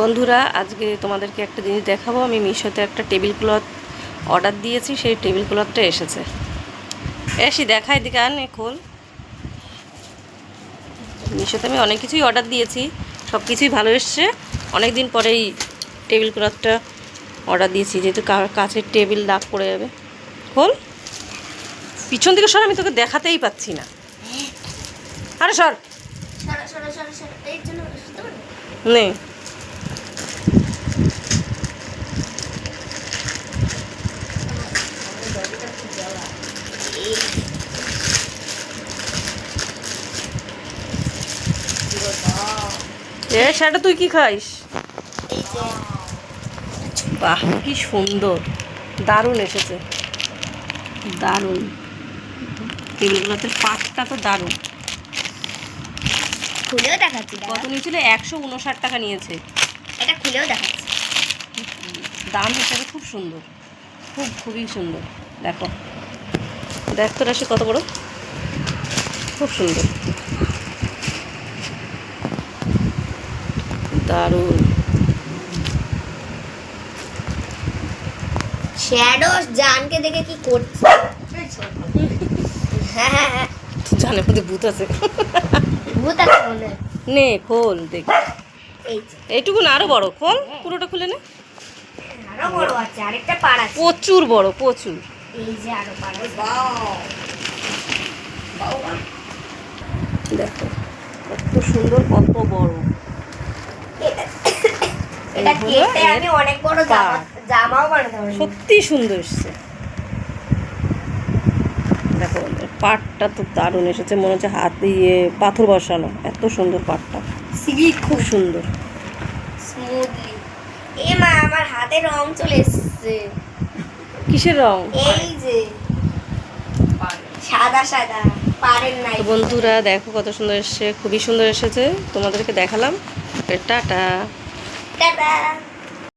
বন্ধুরা আজকে তোমাদেরকে একটা জিনিস দেখাবো। আমি মিশোতে একটা টেবিল ক্লথ অর্ডার দিয়েছি সেই টেবিল ক্লথটা এসেছে। এসি দেখাই দিকে আন এ খোল। মিশোতে আমি অনেক কিছুই অর্ডার দিয়েছি সব কিছুই ভালো এসছে। অনেক দিন পরেই টেবিল ক্লথটা অর্ডার দিয়েছি যেহেতু কাছের টেবিল দাগ পড়ে যাবে। খোল। পিছন থেকে সর আমি তোকে দেখাতেই পাচ্ছি না। আরে সর। সরো সরো সরো সরো এই জন্য শুনতে পারো? নে এ সেটা তুই কি খাইস? বাহ কি সুন্দর। দারুণ এসেছে। দারুণ। টেবিলগুলোতে পাটটা তো দারুণ। খুলেও দেখাচ্ছি কত নিয়েছিল? একশো উনষাট টাকা নিয়েছে। এটা খুলেও দেখাচ্ছি। দাম হিসাবে খুব সুন্দর। খুব খুবই সুন্দর। দেখো। দেখ তো রাশি কত বড়? খুব সুন্দর। দারুণ। শ্যাডো জানকে দেখে কি করছে? হ্যাঁ হ্যাঁ হ্যাঁ। জানে মধ্যে ভূত আছে। ভূত আছে হয়। নে খোল দেখ। এইটুকু না আরও বড় খোল পুরোটা খুলে নে। আরও বড় আছে আরেকটা পাড় আছে। প্রচুর বড় প্রচুর। এই যে আরও পাড় আছে। দেখো কত সুন্দর কত বড়। এটা কেটে আমি অনেক বড় জামা জামাও বানাতে পারব। সত্যি সুন্দর এসছে। দেখো পাটটা তো দারুণ এসেছে মনে হচ্ছে হাত দিয়ে পাথর বসানো। এত সুন্দর পাটটা। সিল্ক খুব সুন্দর। স্মুথলি এ মা আমার হাতে রং চলে এসেছে। কিসের রং? এই যে। সাদা সাদা। পারের নাই। বন্ধুরা দেখো কত সুন্দর এসছে খুবই সুন্দর এসেছে। তোমাদেরকে দেখালাম। টাটা। টাটা